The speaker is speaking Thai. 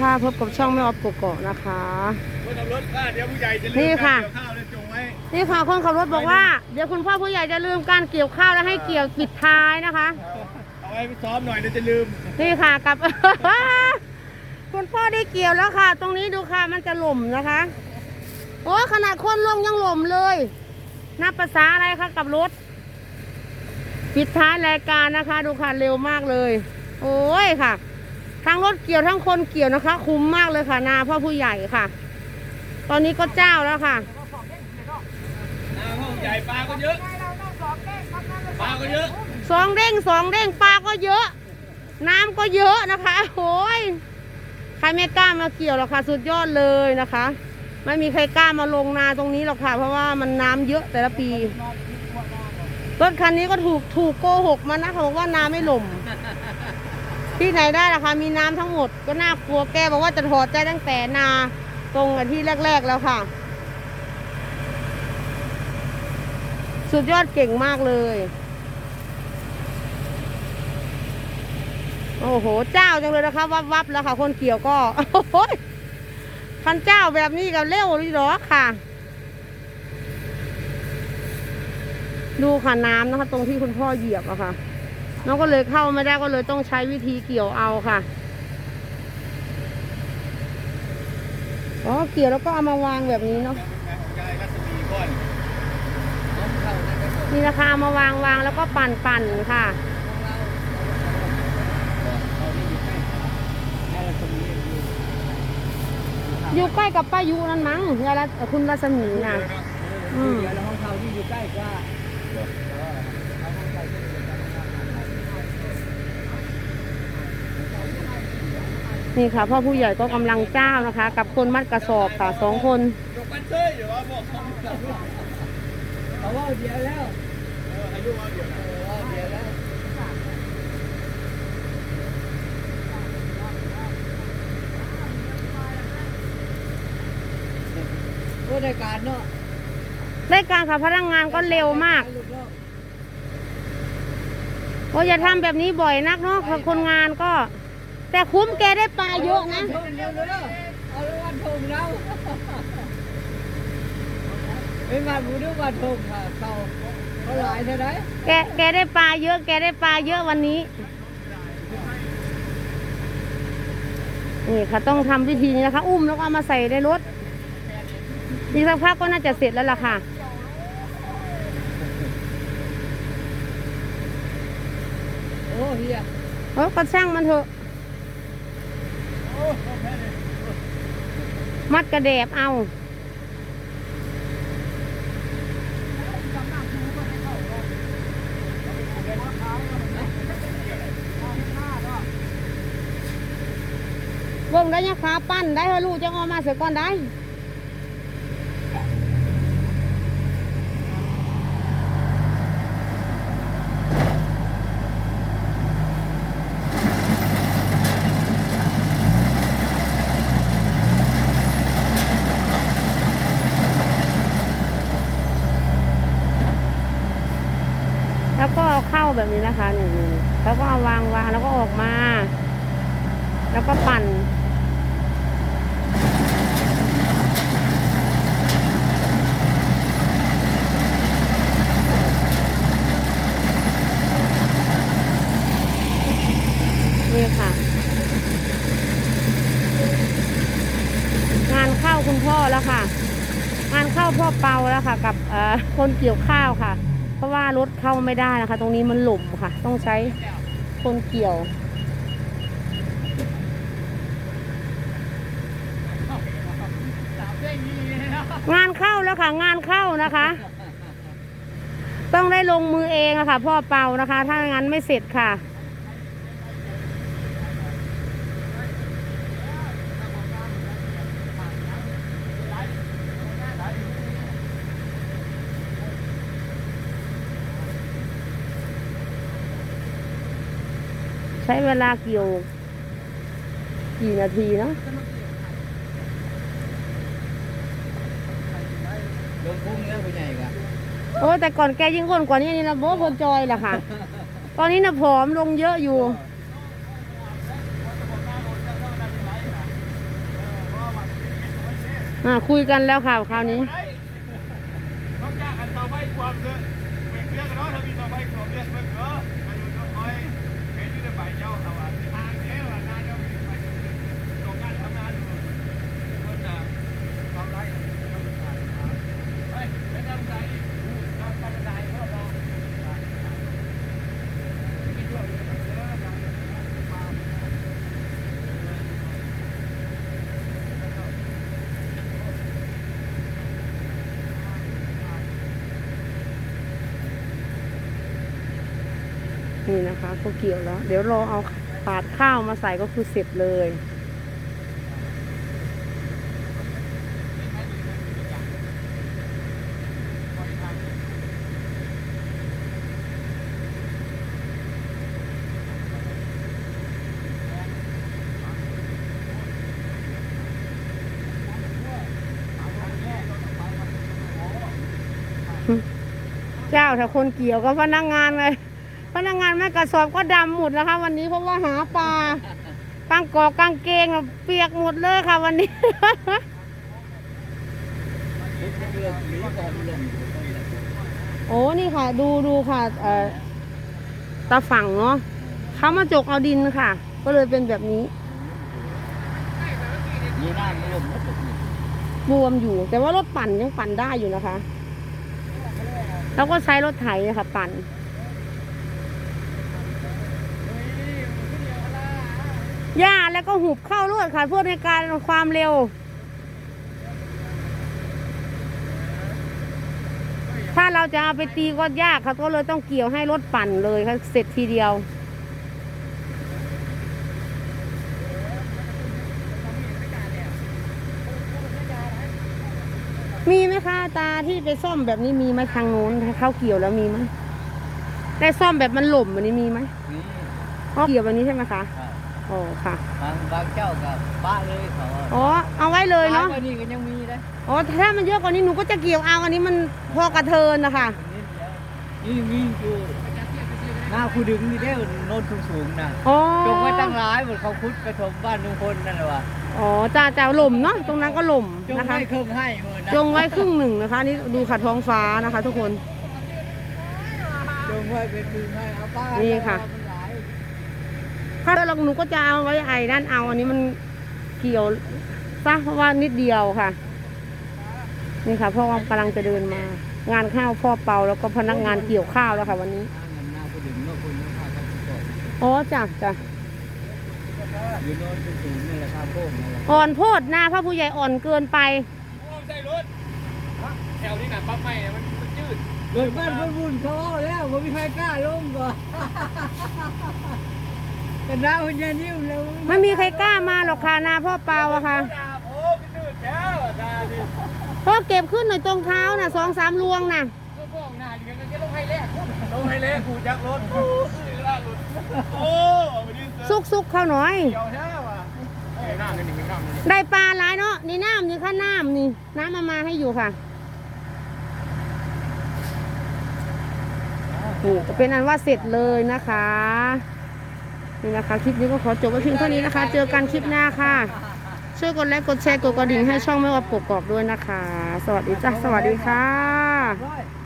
ค่ะ พบกับช่องแม่ออฟกกอกนะคะ คนขับรถว่าเดี๋ยวผู้ใหญ่จะนี่ลืมค่ะ การเกี่ยวข้าวเลยจงไว้นี่ค่ะคนขับรถบอกว่า เดี๋ยวคุณพ่อผู้ใหญ่จะลืมการเกี่ยวข้าวแล้วให้เกี่ยวปิดท้ายนะคะ เอาไว้ซ้อมหน่อยเดี๋ยวจะลืมนี่ค่ะกับ คุณพ่อได้เกี่ยวแล้วค่ะ ตรงนี้ดูค่ะมันจะหล่มนะคะ โอ้ขนาดคนลงยังหล่มเลยนับภาษาอะไรคะกับรถ ปิดท้ายรายการนะคะ ดูค่ะเร็วมากเลย โอ้ยค่ะ ทั้งรถเกี่ยวทั้งคนเกี่ยวนะคะ คุ้มมากเลยค่ะ นาพ่อผู้ใหญ่ค่ะ ตอนนี้ก็เจ้าแล้วค่ะน้ำห้องใหญ่ปลาก็เยอะปลาก็เยอะสองเด้งสองเด้งปลาก็เยอะ น้ำก็เยอะนะคะโอ้ยใครไม่กล้ามาเกี่ยวหรอกค่ะ สุดยอดเลยนะคะ ไม่มีใครกล้ามาลงนาตรงนี้หรอกค่ะ เพราะว่ามันน้ำเยอะแต่ละปีรถคันนี้ก็ถูกถูกโกหกมานะเขาบอกว่าน้ำไม่หล่ม ที่ไหนได้ล่ะคะมีน้ำทั้งหมดก็น่ากลัวแกบอกว่าจะถอดใจตั้งแต่นาตรงกับที่แรก ๆแล้วค่ะ สุดยอดเก่งมากเลย โอ้โห เจ้าจังเลยนะคะวับวับแล้วค่ะ คนเกี่ยวก็โอ้โหคันเจ้าแบบนี้กับเร็วดีหรอค่ะ ดูค่ะน้ำนะคะ ตรงที่คุณพ่อเหยียบอะค่ะ น้องก็เลยเข้าไม่ได้ก็เลยต้องใช้วิธีเกี่ยวเอาค่ะ อ๋อ เกี่ยวแล้วก็เอามาวางแบบนี้เนาะมีก่อนนี่นะคะเอามาวางวางแล้วก็ปั่นปั่นค่ะอยู่ใกล้กับป้ายุนั่นมั้งยายรัคุณรัศมีน่ะอืมแล้วห้องเช่าที่อยู่ใกล้กว่า นี่ค่ะพ่อผู้ใหญ่ก็กำลังเจ้านะคะ กับคนมัดกระสอบค่ะสองคนยกมันเชยอยู่ว่าบอกเขาเขาว่าเดียวแล้วเอออายุเอาเดี๋ยวนะเออว่าเดียวแล้วผู้ในการเนาะรายการค่ะพนักงานก็เร็วมากลูกเนาะโอ้อย่าทำแบบนี้บ่อยนักเนาะคนงานก็ แต่คุ้มแกได้ปลาเยอะนะทงเดียวเลยเนาะเอาลูกวันทงแล้วไม่มาบูดูวันทงค่ะเขาเขาหลายเท่าไหร่แกแกได้ปลาเยอะ แกได้ปลาเยอะวันนี้ นี่ค่ะต้องทำวิธีนี้นะคะ อุ้มแล้วก็เอามาใส่ในรถอีกสักพักก็น่าจะเสร็จแล้วล่ะค่ะ โอ้เฮีย เออก็ช่างมันเถอะ มัดกระแดบเอาวงได้ยังขาปั้นได้เฮลูกจะเอามาเสือก่อนได้ แล้วก็เอาเข้าแบบนี้นะคะนี่แล้วก็เอาวางวางแล้วก็ออกมา แล้วก็ปั่น นี่ค่ะ งานเข้าคุณพ่อแล้วค่ะ งานเข้าพ่อเปาแล้วค่ะ กับคนเกี่ยวข้าวค่ะ เพราะว่ารถเข้าไม่ได้นะคะ ตรงนี้มันหลุมค่ะ ต้องใช้คนเกี่ยว งานเข้าแล้วค่ะ งานเข้านะคะ ต้องได้ลงมือเองอะค่ะ พ่อเปานะคะ ถ้างั้นไม่เสร็จค่ะ ช้เวลาเกี่ยว กี่นาทีเนาะลงพุ่งแล้วผู้ใหญ่กะโอ้แต่ก่อนแกยิ่งอ้วนกว่านี้นี่นะโบ้พลจอยแหละค่ะ ตอนนี้นะผอมลงเยอะอยู่อ่าคุยกันแล้วค่ะคราวนี้นอกจากอันต่อไปความเยอะเป็นเรื่องกันเนาะถ้ามีต่อไปความเยอะมันเยอะอายุน้อยเห็นอยู่ในใบเจ้าแต่ว่าทางเนี้ยว่านานเจ้าไปตรงงานทำงานอยู่คนจะทำไรทำไรเฮ้ยไม่ทำไรทำทำไรเพราะเรา นี่นะคะ ก็เกี่ยวแล้ว เดี๋ยวรอเอาปาดข้าวมาใส่ก็คือเสร็จเลยเจ้าถ้าคนเกี่ยวก็พนักงานเลย พนักงานแม่กระสอบก็ดำหมดแล้วค่ะวันนี้เพราะว่าหาปลากางกอกกางเกงเปียกหมดเลยค่ะวันนี้ โอ้นี่ค่ะ ดูดูค่ะเอ่อตาฝั่งเนาะเขามาจกเอาดินค่ะ ก็เลยเป็นแบบนี้บวมอยู่ แต่ว่ารถปั่นยังปั่นได้อยู่นะคะ แล้วก็ใช้รถไถค่ะปั่น หญ้าแล้วก็หุบเข้ารวดค่ะเพื่อในการความเร็ว ถ้าเราจะเอาไปตีก็ยากค่ะก็เลยต้องเกี่ยวให้รถปั่นเลยค่ะเสร็จทีเดียวมีไหมคะตาที่ไปซ่อมแบบนี้มีไหมทางโน้นเข้าเกี่ยวแล้วมีไหมได้ซ่อมแบบมันหล่มแบบนี้มีไหมนี่เขาเกี่ยวแบบนี้ใช่ไหมคะ อ๋อค่ะบางบางเจ้ากับบ้าเลยเขาอ๋อเอาไว้เลยเนาะวันนี้ก็ยังมีนะอ๋อถ้ามันเยอะกว่านี้หนูก็จะเกี่ยวเอาอันนี้มันพอกระเทินนะคะนี่มีอยู่หน้าคูดึงนี่ได้โน้นสูงๆนะอ๋อจงไว้ตั้งร้ายเหมือนเขาคุดกระทมบ้านลุงพลนั่นแหละวะอ๋อจ่าจ่าหล่มเนาะตรงนั้นก็หล่มจงนะคะไว้เครื่องให้เหมือนนะจงไว้ครึ่งหนึ่งนะคะนี่ดูค่ะท้องฟ้านะคะ ทุกคนจงไว้เป็นมือให้เอาป้านี่ค่ะมันหลาย ถ้าเราหนูก็จะเอาไว้ไอ้นั่นเอาอันนี้มันเกี่ยวซะเพราะว่านิดเดียวค่ะ นี่ค่ะเพราะว่ากำลังจะเดินมา งานข้าวพ่อเปาแล้วก็พนักงานเกี่ยวข้าวแล้วค่ะ วันนี้อ๋อจ้ะจ้ะอยู่โน้นสูงๆนี่แหละครับพวกนั่นแหละอ่อนโพดหน้าพระผู้ใหญ่อ่อนเกินไปใส่รถแถวนี้หนักปั๊บไม่มันยืดเกิดบ้านคนบุญเขาเอาแล้วผมไม่ใครกล้าลงก่อน แต่หน้าคนยันยิ้มแล้วไม่มีใครกล้ามาหรอกค่ะนาพ่อเปาอะค่ะดาโอ้พี่ยืดแล้วดาดิพ่อเก็บขึ้นหน่อยตรงเท้าน่ะสองสามรวงน่ะก็บอกหน้าอยู่กันก็ลงให้แรกลงให้แรกกูจักรถโอ้ยล่ารถโอ้ไม่ได้เจอซุกซุกๆเข้าหน่อยเกี่ยวแท้ว่ะเอ้ยน้ำนี่มีน้ำนี่ได้ปลาหลายเนาะนี่น้ำนี่ค่ะน้ำนี่ น้ำมามาให้อยู่ค่ะนี่ก็เป็นอันว่าเสร็จเลยนะคะ นี่นะคะ คลิปนี้ก็ขอจบไว้เพียงเท่านี้นะคะ เจอกันคลิปหน้าค่ะ ช่วยกดไลค์กดแชร์กดกระดิ่งให้ช่องไม่ว่าปกกอกด้วยนะคะ สวัสดีจ้าสวัสดีค่ะ